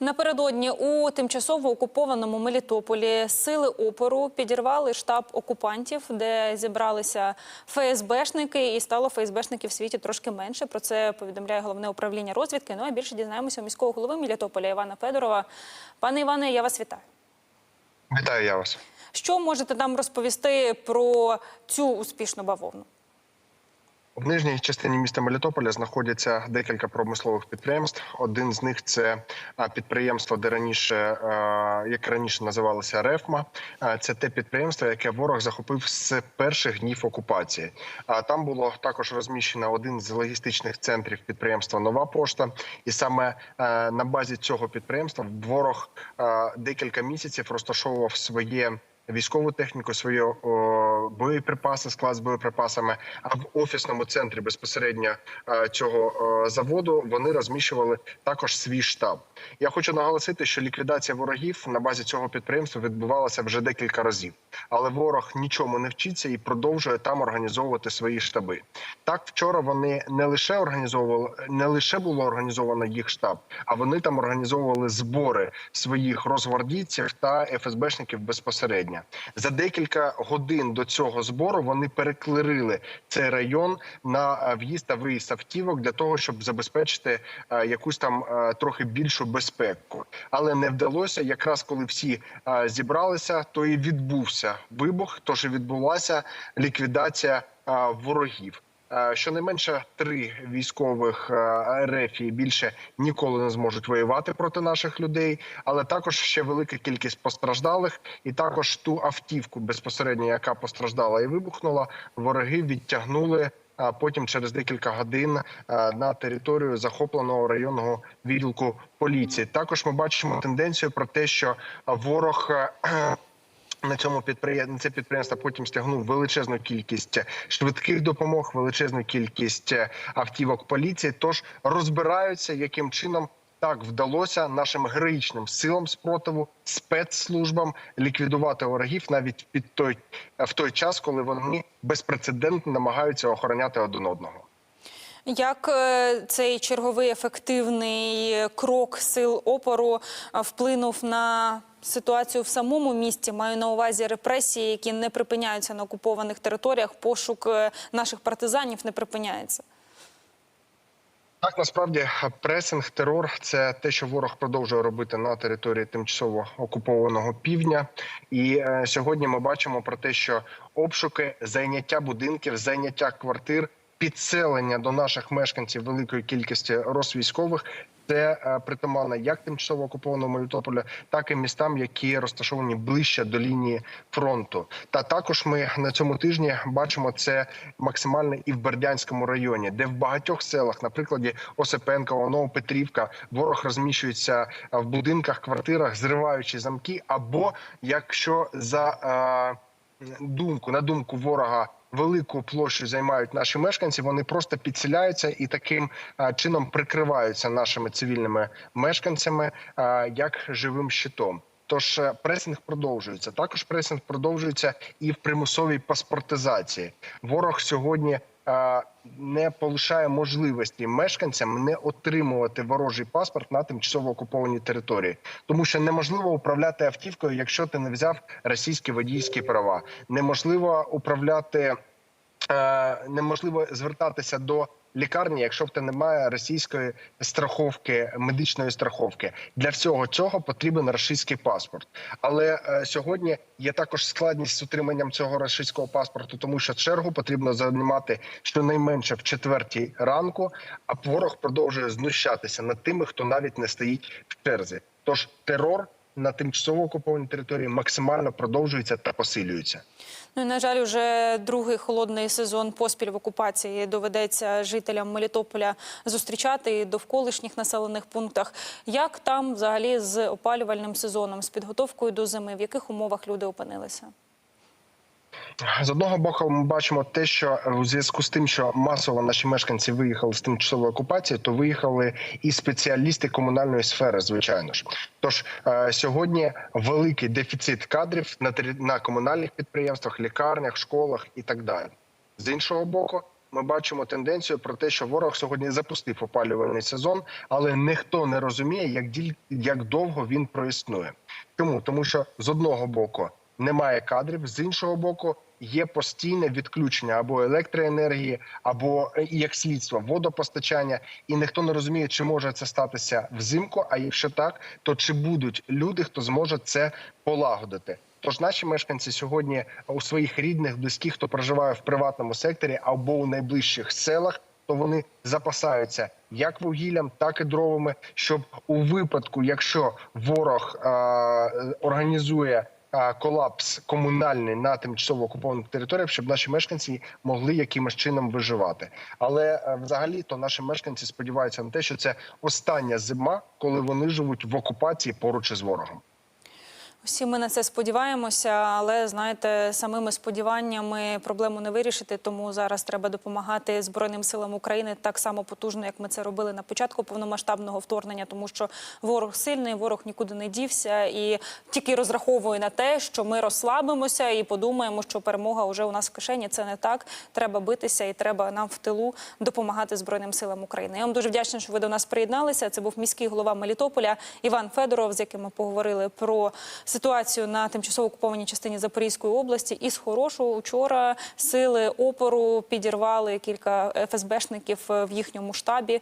Напередодні у тимчасово окупованому Мелітополі сили опору підірвали штаб окупантів, де зібралися ФСБшники, і стало ФСБшників в світі трошки менше. Про це повідомляє головне управління розвідки. Ну а більше дізнаємося у міського голови Мелітополя Івана Федорова. Пане Іване, я вас вітаю. Вітаю я вас. Що можете нам розповісти про цю успішну бавовну? В нижній частині міста Мелітополя знаходяться декілька промислових підприємств. Один з них це підприємство, де раніше як раніше називалося Рефма. Це те підприємство, яке ворог захопив з перших днів окупації. Там було також розміщено один з логістичних центрів підприємства Нова пошта, і саме на базі цього підприємства ворог декілька місяців розташовував своє. Військову техніку, свої о, боєприпаси, склад з боєприпасами. А в офісному центрі безпосередньо е, цього е, заводу вони розміщували також свій штаб. Я хочу наголосити, що ліквідація ворогів на базі цього підприємства відбувалася вже декілька разів, але ворог нічому не вчиться і продовжує там організовувати свої штаби. Так, вчора вони не лише організовували, не лише було організовано їх штаб, а вони там організовували збори своїх розгвардійців та ФСБшників безпосередньо. За декілька годин до цього збору вони переклерили цей район на е, в'їзд та виїзд автівок для того, щоб забезпечити е, якусь там е, трохи більшу безпеку. Але не вдалося. Якраз коли всі зібралися, то і відбувся вибух. Тож і відбулася ліквідація ворогів. Е, Щонайменше три військових е, РФ і більше ніколи не зможуть воювати проти наших людей, але також ще велика кількість постраждалих, і також ту автівку безпосередньо, яка постраждала і вибухнула, вороги відтягнули. А потім через декілька годин е, на територію захопленого районного відділку поліції. Також ми бачимо тенденцію про те, що ворог. Е, на цьому підприємстві це підприємство потім стягнув величезну кількість швидких допомог, величезну кількість е, автівок поліції. Тож розбираються, яким чином так вдалося нашим героїчним силам спротиву, спецслужбам ліквідувати ворогів навіть під той в той час, коли вони безпрецедентно намагаються охороняти один одного. Як е, цей черговий ефективний крок сил опору е, вплинув на ситуацію в самому місті? Маю на увазі репресії, які не припиняються на окупованих територіях. Пошук е, наших партизанів не припиняється. Так, насправді пресинг, терор це те, що ворог продовжує робити на території тимчасово окупованого півдня. І е, сьогодні ми бачимо про те, що обшуки, зайняття будинків, зайняття квартир, підселення до наших мешканців великої кількості розвійськових. Це е, притаманно як тимчасово окупованому Мелітополя, так і містам, які розташовані ближче до лінії фронту. Та також ми на цьому тижні бачимо це максимально і в Бердянському районі, де в багатьох селах, на прикладі Осипенкова, Новопетрівка, ворог розміщується в будинках, квартирах, зриваючи замки. Або якщо за е, думку на думку ворога. Велику площу займають наші мешканці. Вони просто підселяються і таким чином прикриваються нашими цивільними мешканцями як живим щитом. Тож е, пресинг продовжується. Також пресинг продовжується і в примусовій паспортизації. Ворог сьогодні не полишає можливості мешканцям не отримувати ворожий паспорт на тимчасово окупованій території, тому що неможливо управляти автівкою, якщо ти не взяв російські водійські права. Неможливо управляти, е, неможливо звертатися до лікарні, якщо в тебе немає російської страховки, медичної страховки. Для всього цього потрібен російський паспорт. Але е, сьогодні є також складність з отриманням цього російського паспорту, тому що чергу потрібно займати щонайменше в четвертій ранку. А ворог продовжує знущатися над тими, хто навіть не стоїть в черзі. Тож терор на тимчасово окупованій території максимально продовжуються та посилюються. Ну і на жаль, уже другий холодний сезон поспіль в окупації доведеться жителям Мелітополя зустрічати і довколишніх населених пунктах. Як там взагалі з опалювальним сезоном, з підготовкою до зими, в яких умовах люди опинилися? З одного боку, ми бачимо те, що у зв'язку з тим, що масово наші мешканці виїхали з тимчасової окупації, то виїхали і спеціалісти комунальної сфери, звичайно ж. Тож е, сьогодні великий дефіцит кадрів на на комунальних підприємствах, лікарнях, школах і так далі. З іншого боку, ми бачимо тенденцію про те, що ворог сьогодні запустив опалювальний сезон, але ніхто не розуміє, як як довго він проіснує. Чому тому, що з одного боку немає кадрів, з іншого боку. Є постійне відключення або електроенергії, або е, як слідство водопостачання, і ніхто не розуміє, чи може це статися взимку. А якщо так, то чи будуть люди, хто зможе це полагодити? Тож наші мешканці сьогодні у своїх рідних, близьких, хто проживає в приватному секторі або у найближчих селах, то вони запасаються як вугіллям, так і дровами, щоб у випадку, якщо ворог е, організує е, колапс комунальний на тимчасово окупованих територіях, щоб наші мешканці могли якимось чином виживати. Але е, взагалі то наші мешканці сподіваються на те, що це остання зима, коли вони живуть в окупації поруч із ворогом. Всі ми на це сподіваємося, але знаєте, самими сподіваннями проблему не вирішити. Тому зараз треба допомагати Збройним силам України так само потужно, як ми це робили на початку повномасштабного вторгнення, тому що ворог сильний, ворог нікуди не дівся і тільки розраховує на те, що ми розслабимося і подумаємо, що перемога вже у нас в кишені. Це не так. Треба битися і треба нам в тилу допомагати Збройним силам України. Я вам дуже вдячна, що ви до нас приєдналися. Це був міський голова Мелітополя Іван Федоров, з яким ми поговорили про ситуацію на тимчасово окупованій частині Запорізької області. Із хорошого учора сили опору підірвали кілька ФСБшників в їхньому штабі.